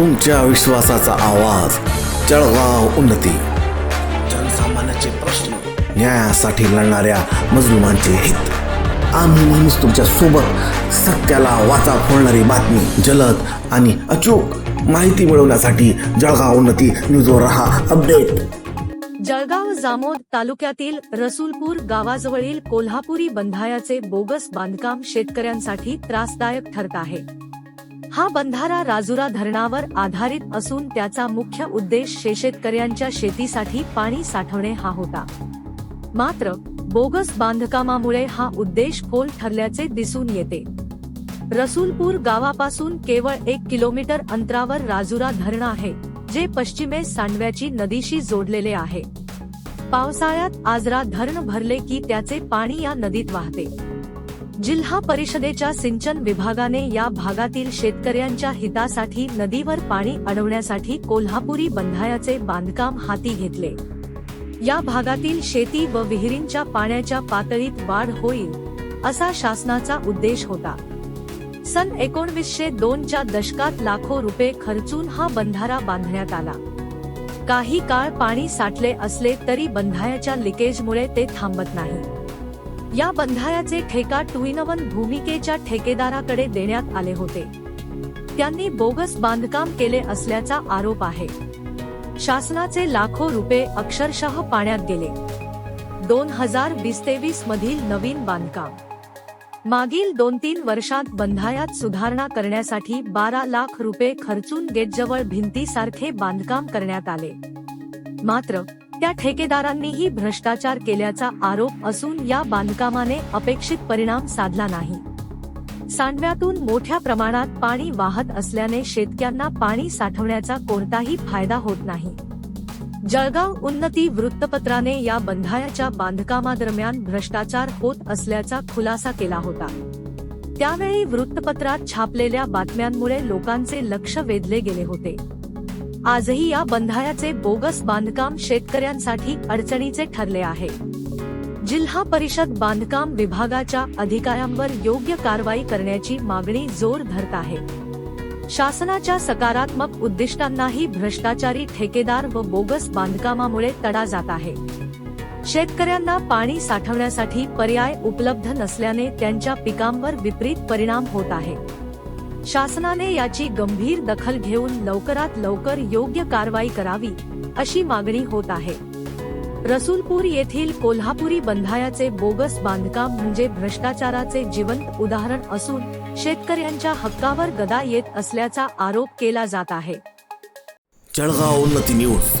तुमच्या विश्वासाचा आवाज जळगाव उन्नती. जनसामान्याचे प्रश्न न्यायासाठी लढणाऱ्या मजलुमांचे हित. आम्ही नेहमीच तुमच्यासोबत सत्याला वाचा फोडणारी बातमी जलद आणि अचूक माहिती मिळवण्यासाठी जळगाव उन्नती न्यूजवर रहा अपडेट. जळगाव जामोद तालुक्यातील रसूलपूर गावाजवळील कोल्हापुरी बंधायाचे बोगस बांधकाम शेतकऱ्यांसाठी त्रासदायक ठरत आहे. हा बंधारा राजुरा धरणावर आधारित असून त्याचा मुख्य उद्देश शेतकऱ्यांच्या शेतीसाठी पाणी साठवणे हा होता. मात्र बोगस बांधकामामुळे हा उद्देश फोल ठरल्याचे दिसून येते. रसूलपूर गावापासून केवळ एक किलोमीटर अंतरावर राजुरा धरण आहे जे पश्चिमेस सांडव्याची नदीशी जोडलेले आहे. पावसाळ्यात आजरा धरण भरले की त्याचे पाणी या नदीत वाहते. जिल्हा परिषदेच्या सिंचन विभागाने या भागातील शेतकऱ्यांच्या हितासाठी नदीवर पाणी अडवण्यासाठी कोल्हापुरी बंधायाचे बांधकाम हाती घेतले. या भागातील शेती व विहिरींच्या पाण्याच्या पातळीत वाढ होईल असा शासनाचा उद्देश होता. सन एकोणवीसशे दोनच्या दशकात लाखो रुपये खर्चून हा बंधारा बांधण्यात आला. काही काळ पाणी साठले असले तरी बंधायाच्या लिकेजमुळे ते थांबत नाही. या बंधायाचे ठेका टुईनवन भूमिकेच्या ठेकेदाराकडे देण्यात आले होते. त्यांनी बोगस बांधकाम केले असल्याचा आरोप आहे. शासनाचे लाखो रुपये अक्षरशः पाण्यात गेले. दोन हजार वीस तेवीस मधील नवीन बांधकाम. मागील दोन तीन वर्षात बंधायात सुधारणा करण्यासाठी बारा लाख रुपये खर्चून गेटजवळ भिंतीसारखे बांधकाम करण्यात आले. मात्र त्या ठेकेदारांनीही भ्रष्टाचार केल्याचा आरोप असून या बांधकामाने अपेक्षित परिणाम साधला नाही. सांडव्यातून मोठ्या प्रमाणात पाणी वाहत असल्याने शेतकऱ्यांना पाणी साठवण्याचा कोणताही फायदा होत नाही. जळगाव उन्नती वृत्तपत्राने या बंधायाच्या बांधकामादरम्यान भ्रष्टाचार होत असल्याचा खुलासा केला होता. त्यावेळी वृत्तपत्रात छापलेल्या बातम्यांमुळे लोकांचे लक्ष वेधले गेले होते. आजही या बंधायाचे बोगस बांधकाम शेतकऱ्यांसाठी अडचणीचे ठरले आहे. जिल्हा परिषद बांधकाम विभागाच्या अधिकाऱ्यांवर योग्य कारवाई करण्याची मागणी जोर धरत आहे. शासनाच्या सकारात्मक उद्दिष्टांनाही भ्रष्टाचारी ठेकेदार व बोगस बांधकामामुळे तडा जात आहे. शेतकऱ्यांना पाणी साठवण्यासाठी पर्याय उपलब्ध नसल्याने त्यांच्या पिकांवर विपरीत परिणाम होत आहे. शासनाने याची गंभीर दखल घेऊन लवकरात लवकर योग्य कारवाई करावी अशी मागणी होत आहे. रसूलपूर येथील कोल्हापुरी बंधायाचे बोगस बांधकाम म्हणजे भ्रष्टाचाराचे जिवंत उदाहरण असून शेतकऱ्यांच्या हक्कावर गदा येत असल्याचा आरोप केला जात आहे. जळगाव उन्नती न्यूज.